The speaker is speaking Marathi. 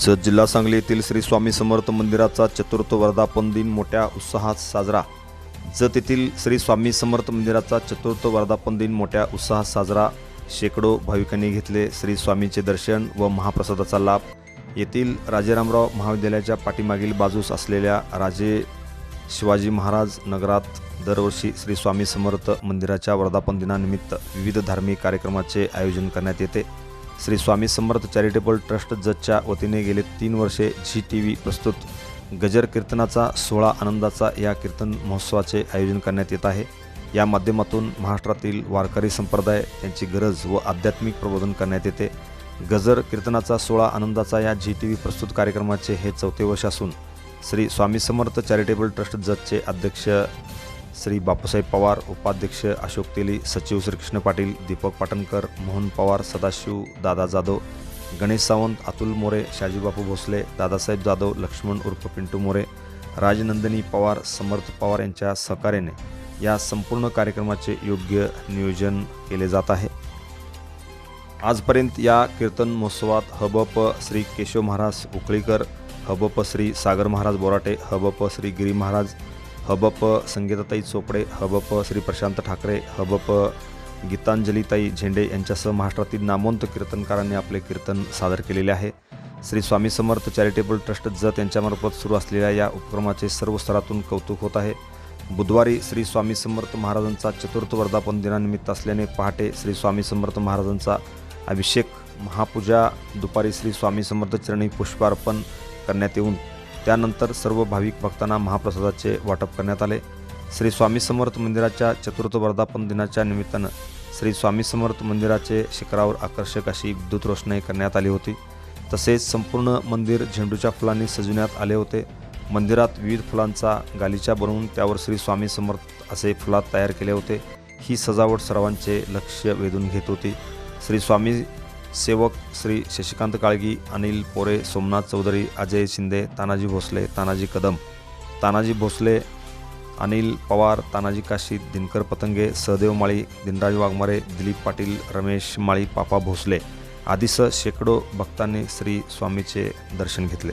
जत जिल्हा सांगली येथील श्री स्वामी समर्थ मंदिराचा चतुर्थ वर्धापन दिन मोठ्या उत्साहात साजरा. जत येथील श्री स्वामी समर्थ मंदिराचा चतुर्थ वर्धापन दिन मोठ्या उत्साहात साजरा. शेकडो भाविकांनी घेतले श्री स्वामीचे दर्शन व महाप्रसादाचा लाभ. येथील राजेरामराव महाविद्यालयाच्या पाठीमागील बाजूस असलेल्या राजे शिवाजी महाराज नगरात दरवर्षी श्री स्वामी समर्थ मंदिराच्या वर्धापन दिनानिमित्त विविध धार्मिक कार्यक्रमाचे आयोजन करण्यात येते. श्री स्वामी समर्थ चॅरिटेबल ट्रस्ट जजच्या वतीने गेले तीन वर्षे झी टी व्ही प्रस्तुत. गजर कीर्तनाचा सोळा आनंदाचा या कीर्तन महोत्सवाचे आयोजन करण्यात येत आहे. या माध्यमातून महाराष्ट्रातील वारकरी संप्रदाय त्यांची गरज व आध्यात्मिक प्रबोधन करण्यात येते. गजर कीर्तनाचा सोळा आनंदाचा या झी टी व्ही प्रस्तुत कार्यक्रमाचे हे चौथे वर्ष असून श्री स्वामी समर्थ चॅरिटेबल ट्रस्ट जजचे अध्यक्ष श्री बापूसाहेब पवार उपाध्यक्ष अशोक तेली सचिव श्रीकृष्ण पाटील दीपक पाटणकर मोहन पवार सदाशिव दादा जाधव गणेश सावंत अतुल मोरे शाजीबापू भोसले दादासाहेब जाधव लक्ष्मण उर्फ पिंटू मोरे राजनंदिनी पवार समर्थ पवार यांच्या सहकार्याने या संपूर्ण कार्यक्रमाचे योग्य नियोजन केले जात आहे. आजपर्यंत या कीर्तन महोत्सवात हबप श्री केशव महाराज उकळीकर हबप श्री सागर महाराज बोराटे हबप श्री गिरी महाराज हबप संगीताताई चोपडे हबप श्री प्रशांत ठाकरे हबप गीतांजलीताई झेंडे यांच्यासह महाराष्ट्रातील नामवंत कीर्तनकारांनी आपले कीर्तन सादर केलेले आहे. श्री स्वामी समर्थ चॅरिटेबल ट्रस्ट जत यांच्यामार्फत सुरू असलेल्या या उपक्रमाचे सर्व स्तरातून कौतुक होत आहे. बुधवारी श्री स्वामी समर्थ महाराजांचा चतुर्थ वर्धापन दिनानिमित्त असल्याने पहाटे श्री स्वामी समर्थ महाराजांचा अभिषेक महापूजा दुपारी श्री स्वामी समर्थ चरणी पुष्पार्पण करण्यात येऊन त्यानंतर सर्व भाविक भक्तांना महाप्रसादाचे वाटप करण्यात आले. श्री स्वामी समर्थ मंदिराच्या चतुर्थ वर्धापन दिनाच्या निमित्तानं श्री स्वामी समर्थ मंदिराचे शिखरावर आकर्षक अशी विद्युत रोषणाई करण्यात आली होती. तसेच संपूर्ण मंदिर झेंडूच्या फुलांनी सजवण्यात आले होते. मंदिरात विविध फुलांचा गालिचा बनवून त्यावर श्री स्वामी समर्थ असे फुलात तयार केले होते. ही सजावट सर्वांचे लक्ष वेधून घेत होती. श्री स्वामी सेवक श्री शशिकांत काळगी अनिल पोरे सोमनाथ चौधरी अजय शिंदे तानाजी भोसले तानाजी कदम तानाजी भोसले अनिल पवार तानाजी काशी दिनकर पतंगे सहदेव माळी दिनराज वाघमारे दिलीप पाटील रमेश माळी पापा भोसले आधीसह शेकडो भक्तांनी श्री स्वामीचे दर्शन घेतले.